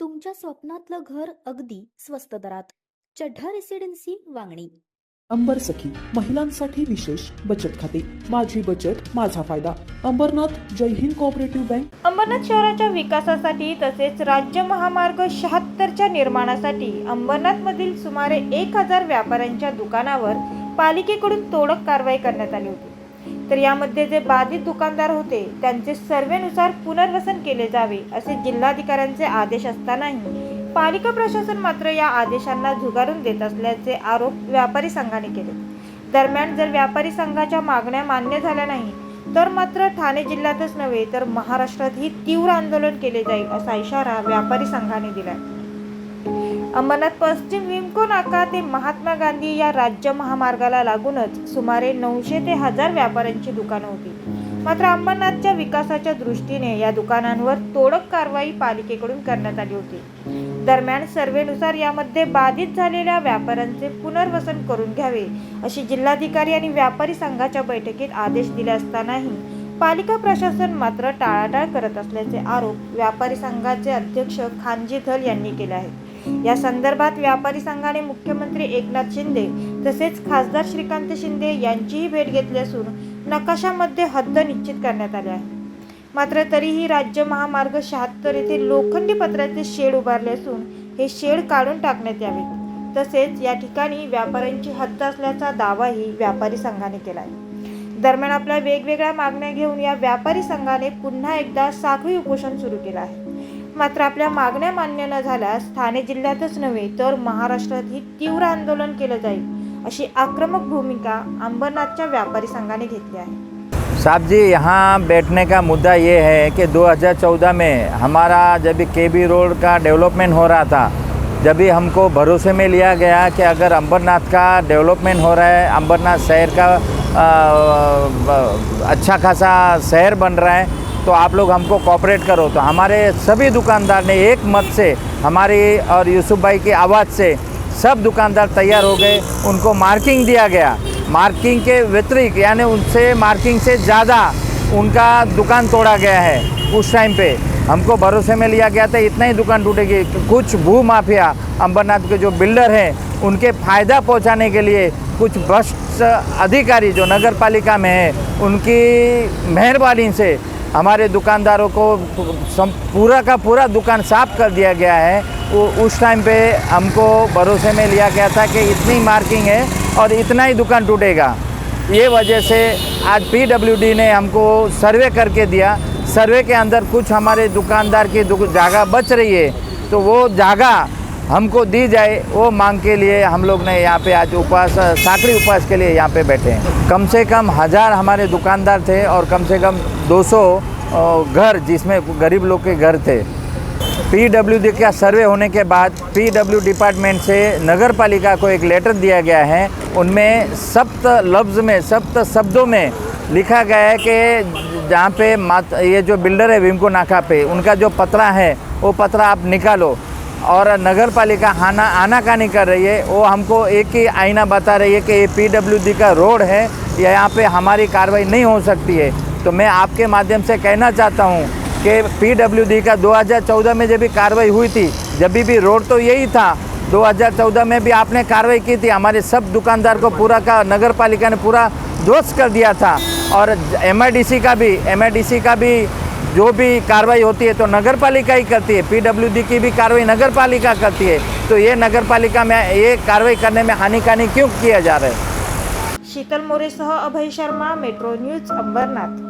तुमच्या स्वप्नातलं घर अगदी स्वस्त दरात. चढ्ढा रेसिडेन्सी वांगणी. अंबर सखी महिलांसाठी विशेष बचत खाते. माझी बचत माझा फायदा. Ambernath Jai Hind cooperative bank. Ambernath शहराच्या विकासासाठी तसेच राज्य महामार्ग शहात्तरच्या निर्माणासाठी अंबरनाथमधील सुमारे एक हजार व्यापाऱ्यांच्या दुकानावर पालिकेकडून तोडक कारवाई करण्यात आली होती. तर यामध्ये जे बाधित दुकानदार होते त्यांचे सर्वेनुसार पुनर्वसन केले जावे असे जिल्हाधिकाऱ्यांचे आदेश असतानाही पालिका प्रशासन मात्र या आदेशांना झुगारून देत असल्याचे आरोप व्यापारी संघाने केले. दरम्यान जर व्यापारी संघाच्या मागण्या मान्य झाल्या नाही तर मात्र ठाणे जिल्ह्यातच नव्हे तर महाराष्ट्रातही तीव्र आंदोलन केले जाईल असा इशारा व्यापारी संघाने दिलाय. अंबरनाथ पश्चिम विमको नाका ते महात्मा गांधी या राज्य महामार्गाला लागूनच सुमारे नऊशे ते हजार व्यापाऱ्यांची दुकानं होती. मात्र अंबरनाथच्या विकासाच्या दृष्टीने या दुकानांवर तोडक कारवाई पालिकेकडून करण्यात आली होती. दरम्यान सर्वेनुसार यामध्ये बाधित झालेल्या व्यापाऱ्यांचे पुनर्वसन करून घ्यावे अशी जिल्हाधिकारी आणि व्यापारी संघाच्या बैठकीत आदेश दिले असतानाही पालिका प्रशासन मात्र टाळाटाळ करत असल्याचे आरोप व्यापारी संघाचे अध्यक्ष खानजी धल यांनी केले आहेत. या संदर्भात व्यापारी संघाने मुख्यमंत्री एकनाथ शिंदे तसेच खासदार श्रीकांत शिंदे यांचीही भेट घेतली असून नकाशामध्ये हद्द निश्चित करण्यात आले आहे. मात्र तरीही राज्य महामार्ग शहात्तर येथे लोखंडी पत्राचे शेड उभारले असून हे शेड काढून टाकण्यात यावे. तसेच या ठिकाणी व्यापाऱ्यांची हद्द असल्याचा दावाही व्यापारी संघाने केला आहे दरम्यान आपल्या वेगवेगळ्या मागण्या घेऊन या व्यापारी संघाने पुन्हा एकदा साखळी उपोषण सुरू केलं आहे. मात्र आपल्या मागण्या मान्य न झाल्यास ठाणे जिल्ह्यातच नव्हे तर महाराष्ट्रातही तीव्र आंदोलन केलं जाईल अशी आक्रमक भूमिका अंबरनाथच्या व्यापारी संघाने घेतली आहे. साहब जी यहाँ बैठने का मुद्दा ये है कि 2014 में हमारा जब के बी रोड का डेवलपमेंट हो रहा था जब भी हमको भरोसे में लिया गया कि अगर अंबरनाथ का डेवलपमेंट हो रहा है अंबरनाथ शहर का आ, अच्छा खासा शहर बन रहा है तो आप लोग हमको कॉपरेट करो। तो हमारे सभी दुकानदार ने एक मत से हमारी और यूसुफ भाई की आवाज़ से सब दुकानदार तैयार हो गए। उनको मार्किंग दिया गया। मार्किंग के व्यतिरिक्त, यानी उनसे मार्किंग से ज़्यादा उनका दुकान तोड़ा गया है उस टाइम पे। हमको भरोसे में लिया गया था, इतना ही दुकान टूटेगी। कुछ भू माफिया, अंबरनाथ के जो बिल्डर हैं, उनके फ़ायदा पहुँचाने के लिए कुछ भ्रष्ट अधिकारी जो नगर पालिका में हैं, उनकी मेहरबानी से हमारे दुकानदारों को पूरा का पूरा दुकान साफ़ कर दिया गया है। वो उस टाइम पे हमको भरोसे में लिया गया था कि इतनी मार्किंग है और इतना ही दुकान टूटेगा। ये वजह से आज पीडब्ल्यूडी ने हमको सर्वे करके दिया। सर्वे के अंदर कुछ हमारे दुकानदार की दुक- जगह बच रही है। तो वो जगह हमको दी जाए, वो मांग के लिए हम लोग ने यहाँ पे आज उपवास साकड़ी उपवास के लिए यहाँ पे बैठे हैं। कम से कम हज़ार हमारे दुकानदार थे और कम से कम 200 अ, घर जिसमें गरीब लोग के घर थे। पीडब्ल्यूडी का सर्वे होने के बाद पीडब्ल्यू डिपार्टमेंट से नगर पालिका को एक लेटर दिया गया है। उनमें सप्त लफ्ज़ में सप्त शब्दों में लिखा गया है कि जहाँ पे मात ये जो बिल्डर है विमको नाका पे उनका जो पतरा है वो पतरा आप निकालो। और नगर पालिका आना आनाकानी कर रही है। वो हमको एक ही आईना बता रही है कि ये पीडब्ल्यूडी का रोड है या यहाँ पे हमारी कार्रवाई नहीं हो सकती है। तो मैं आपके माध्यम से कहना चाहता हूँ कि पीडब्ल्यूडी का 2014 में जब भी कार्रवाई हुई थी जब भी, रोड तो यही था 2014 में भी आपने कार्रवाई की थी हमारे सब दुकानदार को पूरा का नगर पालिका ने पूरा ध्वस्त कर दिया था। और एम का भी एम का भी जो भी कार्रवाई होती है तो नगर पालिका ही करती है पीडब्ल्यूडी की भी कार्रवाई नगर पालिका करती है। तो ये नगर पालिका में ये कार्रवाई करने में हानिकानी क्यों किया जा रहा है? शीतल मोरेसह अभय शर्मा मेट्रो न्यूज़ अंबरनाथ।